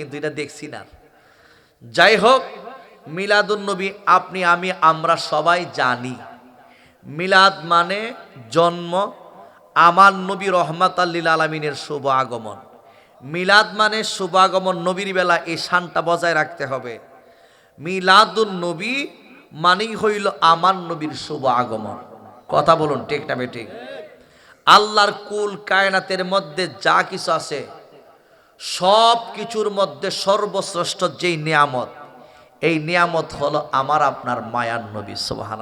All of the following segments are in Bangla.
কিন্তু এটা দেখছি না। যাই হোক, মিলাদুন নবী আপনি, আমি, আমরা সবাই জানি। মিলাদ মানে জন্ম, আমার নবী রহমাত আল্লিল আলমিনের শুভ আগমন। মিলাদ মানে শুভ আগমন, নবীর বেলা এই শানটা বজায় রাখতে হবে। মিলাদুন নবী মানেই হইল আমার নবীর শুভ আগমন। কথা বলুন, ঠিক না আল্লাহর কুল কায়নাতের মধ্যে যা কিছু আছে সব কিছুর মধ্যে সর্বশ্রেষ্ঠ যেই নিয়ামত, এই নিয়ামত হলো আমার আপনার মায়ার নবী সোহান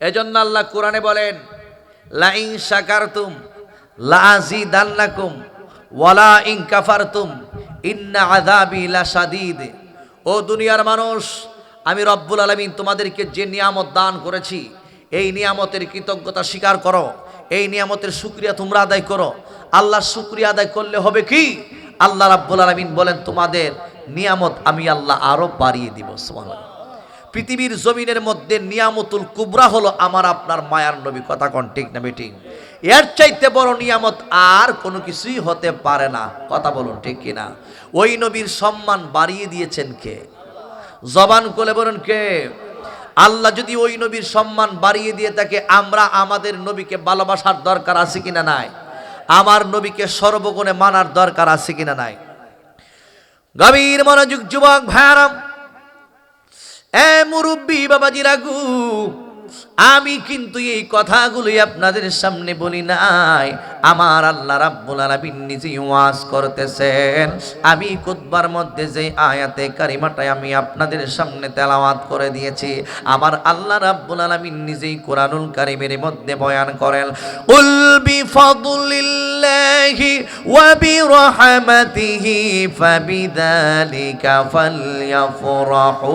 এজন্য আল্লাহ কোরআনে বলেন, লাইন শাকারতুম লাজিদান্নাকুম, ওয়ালা ইন কাফারতুম, ইন্না আযাবি লাশাদীদ। ও দুনিয়ার মানুষ, আমি রব্বুল আলামিন তোমাদেরকে যে নিয়ামত দান করেছি, এই নিয়ামতের কৃতজ্ঞতা স্বীকার করো, এই নিয়ামতের শুক্রিয়া তোমরা আদায় করো। আল্লাহর শুক্রিয়া আদায় করলে হবে কি? আল্লাহ রাব্বুল আলামিন বলেন, তোমাদের নিয়ামত আমি আল্লাহ আরও বাড়িয়ে দিব। সুবহানাল্লাহ। পৃথিবীর জমিনের মধ্যে নিয়ামতুল কুবরা হলো আমার, আপনার মায়ার নবী। কথা কন ঠিক না মিটিং এর চাইতে বড় নিয়ামত আর কোনো কিছুই হতে পারে না। কথা বলুন ঠিক কিনা? ওই নবীর সম্মান বাড়িয়ে দিয়েছেন কে? জবান কোলে বলুন কে? আল্লাহ যদি ওই নবীর সম্মান বাড়িয়ে দিয়ে থাকে, আমরা আমাদের নবীকে ভালোবাসার দরকার আছে কিনা নাই? আমার নবীকে সর্বগুণে মানার দরকার আছে কিনা নাই? গভীর মনোযোগ, যুবক ভায়ারাম এ মুরব্বী বাবাজি রাগু আমি কিন্তু এই কথাগুলোই আপনাদের সামনে বলি নাই। আমার আল্লাহ রাব্বুল আলামিন নিজেই ওয়াজ করতেছেন। আমি কুতবার মধ্যে যে আয়াতে কারিমাটাই আমি আপনাদের সামনে তেলাওয়াত করে দিয়েছি, আমার আল্লাহ রাব্বুল আলামিন নিজেই কোরআনুল কারিমের মধ্যে বয়ান করেন, উল বিফাদুলিল্লাহি ওয়া বিরহমাতিহি ফাবিযালিকা ফালইফরাহু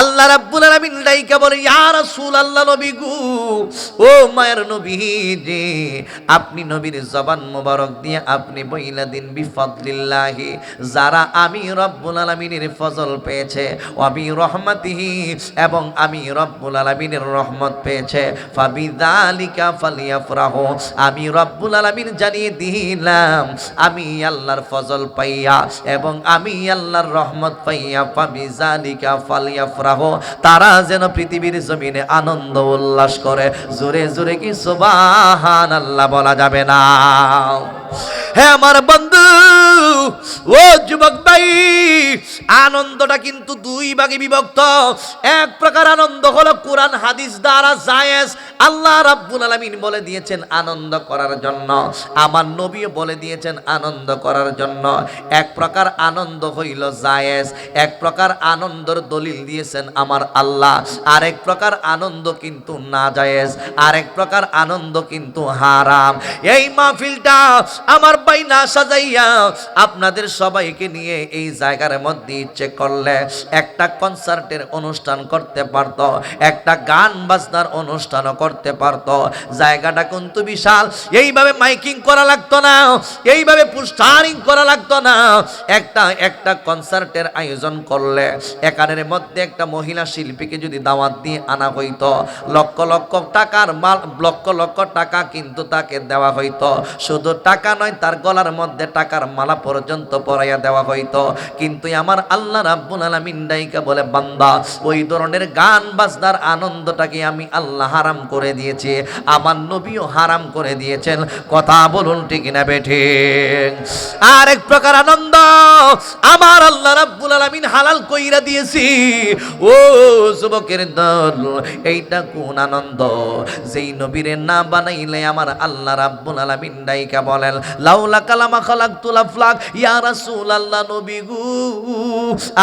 আল্লাহ রাব্বুল আলামিন ডাইকা বলে, ইয়া রাসূল আল্লাহ নবী গু, ও মায়ের নবী যে আপনি নবীর জবান মোবারক দিয়ে আপনি বইলা দিন বিফাদলিল্লাহি। যারা আমি রব্বুল আলামিনের ফজল পেয়েছে ওয়াবি রহমাতিহি, এবং আমি রব্বুল আলামিনের রহমত পেয়েছে ফাবিযালিকা ফালিয়াফরাহু, আমি রব্বুল আলামিন জানিয়ে দিলাম, আমি আল্লাহর ফজল পাইয়া, এবং আমি আল্লাহর রহমত পাইয়া ফাবিযালিকা ফালিয়াফরাহু তারা যেন পৃথিবীর জমিনে আনন্দ উল্লাস করে। জোরে জোরে কি সুবাহান আল্লাহ বলা যাবে না? হে আমার বন্ধু, ও যুবক ভাই, আনন্দটা কিন্তু দুই ভাগে বিভক্ত। এক প্রকার আনন্দ হলো কোরআন, হাদিস দ্বারা জায়েজ। আল্লাহ রাব্বুল আলামিন বলে দিয়েছেন, আনন্দ করার জন্য। আমার নবীও বলে দিয়েছেন, আনন্দ করার জন্য। এক প্রকার আনন্দ হইল জায়েজ। এক প্রকার আনন্দর দলিল দিয়েছেন আমার আল্লাহ। আরেক প্রকার আনন্দ কিন্তু না জায়েজ। আরেক প্রকার আনন্দ কিন্তু হারাম। এই মাহফিলটা আমার ভাই না সাজাইয়া আপনাদের সবাইকে নিয়ে এই জায়গার মধ্যে ইচ্ছে করলে একটা কনসার্টের অনুষ্ঠান করতে পারতো, একটা গান বাজনার অনুষ্ঠানও করতে পারতো। জায়গাটা কিন্তু বিশাল। এইভাবে মাইকিং করা লাগতো না, এইভাবে পোস্টারিং করা লাগতো না। একটা একটা কনসার্টের আয়োজন করলে এখানের মধ্যে একটা মহিলা শিল্পীকে যদি দাওয়াত দিয়ে আনা হইতো, লক্ষ লক্ষ টাকার মাল, লক্ষ লক্ষ টাকা কিন্তু তাকে দেওয়া হইতো। শুধু টাকা নয় গলার মধ্যে টাকার মালা পর্যন্ত পরাইয়া দেওয়া হইতো। কিন্তু আমার আল্লাহ রাব্বুল আলামিন ডাইকা বলে, বান্দা, ওই ধরনের গান বাজনার আনন্দটাকে আমি আল্লাহ হারাম করে দিয়েছি, আমার নবীও হারাম করে দিয়েছেন। কথা বলুন ঠিক না বেঠে আর এক প্রকার আনন্দ, আমার আল্লাহ রাব্বুল আলামিন হালাল কইরা দিয়েছি। ও যুবকের দল, এইটা কোন আনন্দ? যেই নবীরে না বানাইলে আমার আল্লাহ রাব্বুল আলামিন ডাইকা বলেন লাউলা কালামা খালাকতুল আফলাক। ইয়া রাসূল আল্লাহ নবী গু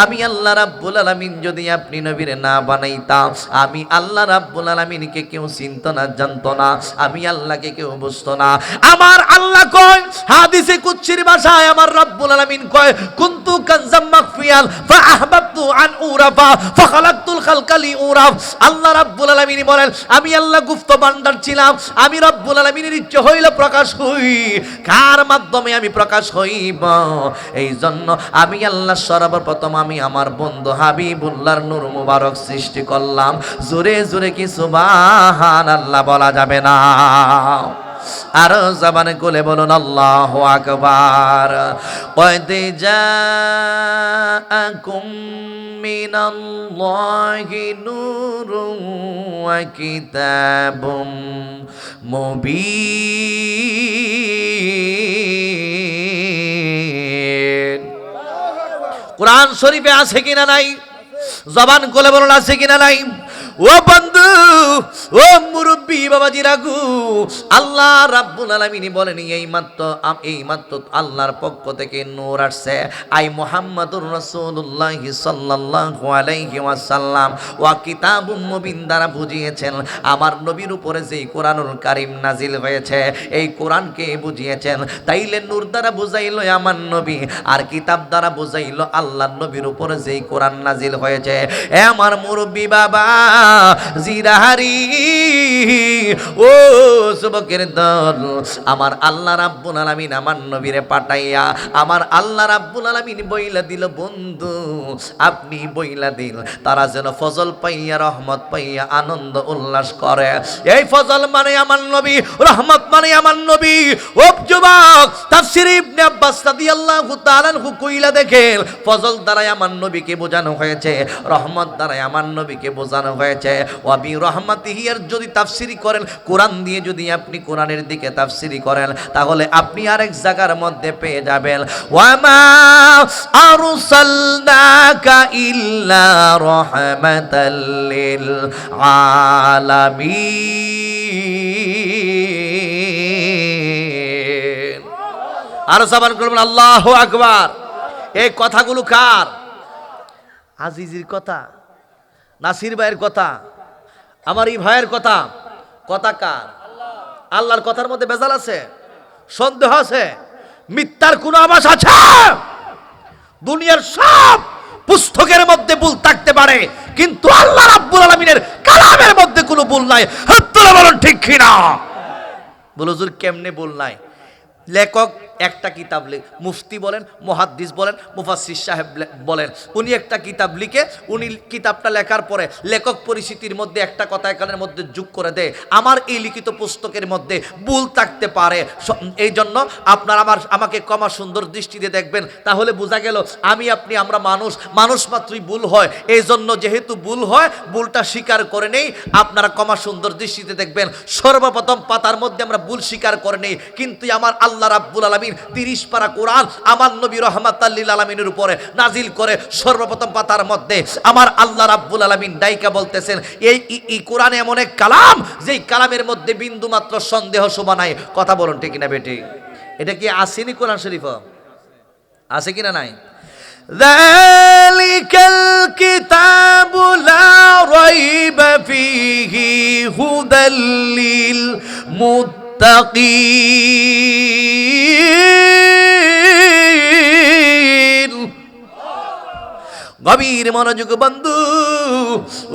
আমি আল্লাহ রাব্বুল আলামিন যদি আপনি নবীরে না বানাইতাম, আমি আল্লাহ রাব্বুল আলামিনকে কেউ চিনতো না না, আমি আল্লাহকে কেউ না। আমার আল্লাহ কয়, হাদিসে কুচ্ছির ভাষায় আমার আলামিন কয়, কুনতু কানজাম মাখফিয়াল ফাআহবাবতু আন উরাফা, ফাখালাকতুল খালকালি উরাফ। আল্লাহ রাব্বুল আলামিন বলেন, আমি আল্লাহ গুপ্ত ভান্ডার ছিলাম, আমি রব্বুল আলামিনের ইচ্ছে হইল প্রকাশ হই। কার মাধ্যমে আমি প্রকাশ হইব। এই জন্য আমি আল্লাহ সর্বপ্রথম আমি আমার বন্ধু হাবিবুল্লাহর নূর মুবারক সৃষ্টি করলাম। জোরে জোরে কি সুবহান আল্লাহ বলা যাবে না? আরও জবানে কোলে বলুন, আল্লাহ আকবার। কয়তে জাআকুম মিনাল্লাহি নূরুন ওয়া কিতাবুম মুবিন। কোরআন শরীফে আছে কিনা নাই? জবান কোলে বলুন আছে কিনা নাই? ও বন্ধু, ও মুরব্বী বাবাজি রাগু, আল্লাহ রাব্বুল আলামিন বলেন, এই মাত্র এই মাত্র আল্লাহর পক্ষ থেকে নূর আসছে। আই মুহাম্মাদুর রাসূলুল্লাহ সাল্লাল্লাহু আলাইহি ওয়াসাল্লাম, ওয়া কিতাবুম মুবিন দ্বারা বুঝিয়েছেন, আমার নবীর উপরে যেই কোরআনুল কারীম নাজিল হয়েছে, এই কোরআনকে বুঝিয়েছেন, তাইলে নূর দ্বারা বুঝাইলো আমার নবী, আর কিতাব দ্বারা বুঝাইলো আল্লাহর নবীর উপরে যেই কোরআন নাজিল হয়েছে। এ আমার মুরব্বী বাবা জিরাহারি ও যুবকের দল, আমার আল্লাহ রাব্বুল আলামিন আমার নবীরে পাঠাইয়া, আমার আল্লাহ রাব্বুল আলামিন বইলা দিল, বন্ধু, আপনি বইলা দিল, তারা যেন ফজল পাইয়া, রহমত পাইয়া, আনন্দ উল্লাস করে। এই ফজল মানে আমার নবী, রহমত মানে আমার নবী। ও যুবক, তাফসীর ইবনে আব্বাস রাদিয়াল্লাহু তাআলা আনহু কইলা দেখেন, ফজল দ্বারাই আমার নবীকে বোঝানো হয়েছে, রহমত দ্বারাই আমার নবীকে বোঝানো হয়েছে। ওয়াবি রহমাতিহি এর যদি তাফসিরি করেন, কোরআন দিয়ে যদি আপনি কোরআনের দিকে তাফসিরি করেন, তাহলে আপনি আরেক জায়গার মধ্যে পেয়ে যাবেন। ওয়ামা আরসালনাকা ইল্লা রাহমাতাল আলামিন। আর সাবান করবেন, আল্লাহ আকবার। এই কথাগুলো কার? আজিজির কথা। নাসির ভাইয়ের কথা আমার এই ভাইয়ের কথা কথা কার? আল্লাহর কথার মধ্যে বেজাল আছে, সন্দেহ আছে, মিথ্যার কোনো আবাস আছে? দুনিয়ার সব পুস্তকের মধ্যে ভুল থাকতে পারে, কিন্তু আল্লাহ রাব্বুল আলামিনের কালামের মধ্যে কোনো ভুল নাই। হাত্তুরা বলুন, ঠিক কিনা? বলো হুজুর, কেমনে ভুল নাই? লেখক একটা কিতাব লেখ মুফতি বলেন, মহাদ্দিস বলেন মুফাসির সাহেব বলেন। উনি একটা কিতাব লিখে, উনি কিতাবটা লেখার পরে লেখক পরিস্থিতির মধ্যে একটা কথা এখানের মধ্যে যোগ করে দেয়। আমার এই লিখিত পুস্তকের মধ্যে ভুল থাকতে পারে। এই জন্য আপনার আমার, আমাকে কমা সুন্দর দৃষ্টিতে দেখবেন। তাহলে বোঝা গেল, আমি, আপনি, আমরা মানুষ মানুষ মাত্রই ভুল হয়। এই জন্য যেহেতু ভুল হয়, ভুলটা স্বীকার করে নেই। আপনারা কমা সুন্দর দৃষ্টিতে দেখবেন। সর্বপ্রথম পাতার মধ্যে আমরা ভুল স্বীকার করে নেই। কিন্তু আমার আল্লাহ রাব্বুল আলামিন তিরিশ পারা কোরআন আমার নবী রহমাত আল্লিল আলমিনের উপরে নাজিল করে সর্বপ্রথম পাতার মধ্যে আমার আল্লাহ রাব্বুল আলামিন ডাইকা বলতেছেন এই ই- ই কোরআন এমন এক কালাম যেই কালামের মধ্যে বিন্দু মাত্র সন্দেহ শোভা নাই কথা বলুন ঠিক না বেটি এটা কি আসেনি কোরআন শরীফ আছে কিনা নাই ذلك الكتاب لا ريب فيه هدى للمتقين গভীর মনোযোগ বন্ধু,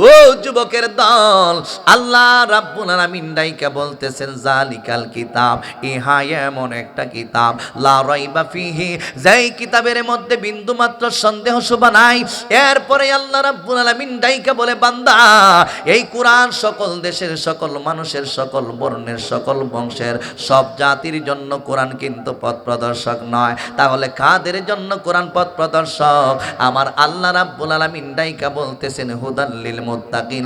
ও যুবকের দল, আল্লাহ রাব্বুল আলামিন ডাইকা বলতেছেন, জালিকাল কিতাব, ইহা এমন একটা কিতাব, লা রাইবা ফিহি যেই কিতাবের মধ্যে বিন্দু মাত্র সন্দেহ শোভা নাই। এরপরে আল্লাহ রাব্বুল আলামিন ডাইকা বলে, বান্দা, এই কোরআন সকল দেশের সকল মানুষের সকল বর্ণের সকল বংশের সব জাতির জন্য কোরআন কিন্তু পথ প্রদর্শক নয়। তাহলে কাদের জন্য কোরআন পথ প্রদর্শক? আমার আল্লাহ রাব্বুল আলামিন ডাইকা বলতেছেন হুদাল্লিল মুত্তাকিন।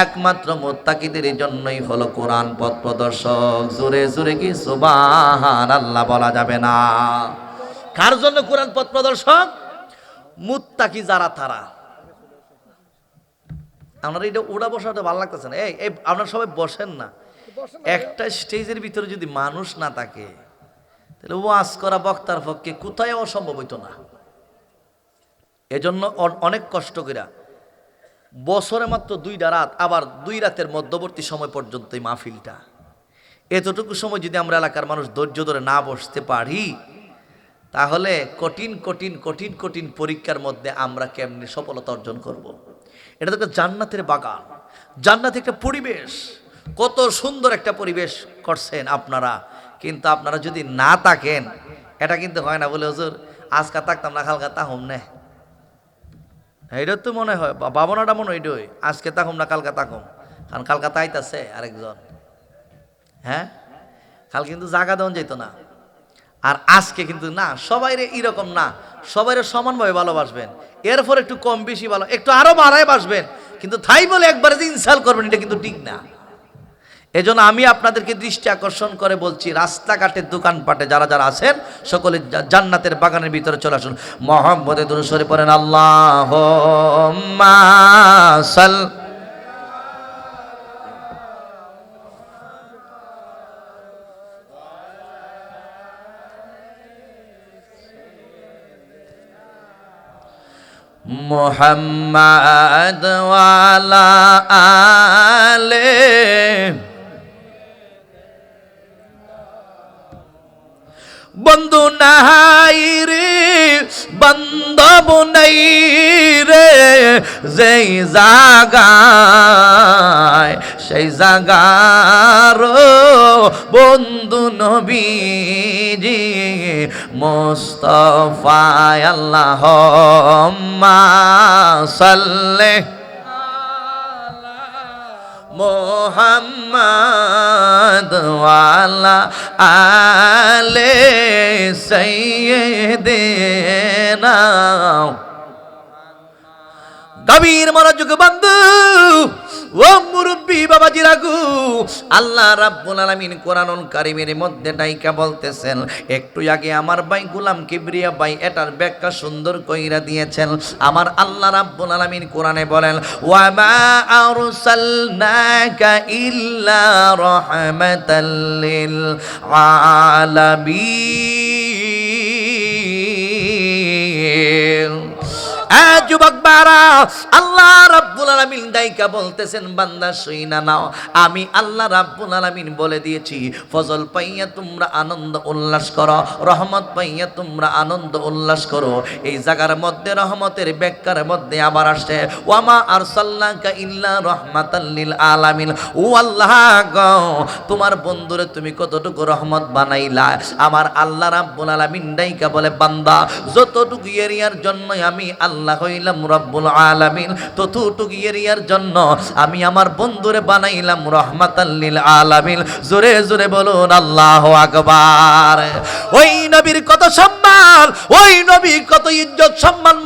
একমাত্র মুত্তাকিদের জন্যই হলো কোরআন পথ প্রদর্শক। জোরে জোরে কি সুবহান আল্লাহ বলা যাবে না? কার জন্য কোরআন পথ প্রদর্শক? মুত্তাকি যারা তারা। আপনারা এটা উড়া বসাতে ভালো লাগতেছে না? এই এই আপনারা সবাই বসেন না। একটা স্টেজের ভিতরে যদি মানুষ না থাকে তাহলে ওয়াজ করা বক্তার পক্ষে কোথায় অসম্ভব হইতো না? এজন্য অনেক কষ্ট কইরা বছরে মাত্র দুইটা রাত, আবার দুই রাতের মধ্যবর্তী সময় পর্যন্ত এই মাহফিলটা। এতটুকু সময় যদি আমরা এলাকার মানুষ ধৈর্য ধরে না বসতে পারি, তাহলে কঠিন কঠিন কঠিন কঠিন পরীক্ষার মধ্যে আমরা কেমনি সফলতা অর্জন করব। এটা তো একটা জান্নাতের বাগান, জান্নাত একটা পরিবেশ। কত সুন্দর একটা পরিবেশ করছেন আপনারা। কিন্তু আপনারা যদি না থাকেন, এটা কিন্তু হয় না বলে, হুজুর, আজকা থাকতাম না, কালকা তাহম নে। এইটা তো মনে হয়। ভাবনাটা মনে হয় আজকে তাকুম না, কালকা তাকুম কারণ কালকা তাইতাছে আরেকজন। হ্যাঁ? কাল কিন্তু জাগা দেওয়া যেত না। আর আজকে কিন্তু না সবাই এরকম না। সবাই সমানভাবে ভালোবাসবেন। এরপর একটু কম বেশি ভালো, একটু আরও বাড়ায় বাসবেন। কিন্তু তাই বলে একবারে যে ইনসাল করবেন, এটা কিন্তু ঠিক না। এজন্য আমি আপনাদেরকে দৃষ্টি আকর্ষণ করে বলছি, রাস্তাঘাটের দোকানপাটে যারা যারা আছেন, সকলে জান্নাতের বাগানের ভিতরে চলে আসুন। মোহাম্মদে দুরুসরে পড়েন আল্লাহ মোহাম্মদ ওয়ালা আলে বন্ধু রে বান্ধব নাই রে যেই জাগায় সেই জাগার বন্ধু নবীজি মোস্তফায় আল্লাহ সাল্লে মোহাম্মদ ওয়ালা আলে সৈয়দেনা গভীর মনোযোগ বন্ধু। আল্লাহ রাব্বুল আলামিন কোরআনুল কারীমের মধ্যে ডাইকা বলতেছেন, একটু আগে আমার ভাই গোলাম কিবরিয়া ভাই এটার ব্যাখ্যা সুন্দর কইরা দিয়েছেন। আমার আল্লাহ রাব্বুল আলামিন কোরআনে বলেন ওয়া মা আরসালনাকা ইল্লা রাহমাতাল লিল আলামিন। যুবক বারা আল্লাহ আলামিন দাইকা বলতেছেন, বান্দা শুইনা নাও। আমি আল্লাহ রাব্বুল আলামিন বলে দিয়েছি, ফজল পাইয়া তোমরা আনন্দ উল্লাস করো, রহমত পাইয়া তোমরা আনন্দ উল্লাস করো। এই জায়গার মধ্যে রহমতের ব্যাখ্যার মধ্যে আবার আসে ওয়ামা আরসালনাকা ইল্লা রহমাতাল লিল আলামিন। ও আল্লাহ তোমার বন্ধুরে তুমি কতটুকু রহমত বানাইলা? আমার আল্লাহ রাব্বুল আলামিন দাইকা বলে, বান্দা, যতটুকু এরিয়ার জন্য আমি আল্লাহ হইলাম রব্বুল আলামিন ততটুকু এরিয়ার জন্য আমি আমার বন্ধুরে বানাইলাম রহমাতাল্লিল আলামিন। জোরে জোরে বলুন, আল্লাহ আকবার। ওই নবীর কত সম্মান, ওই নবী কত ইজ্জত, সম্মান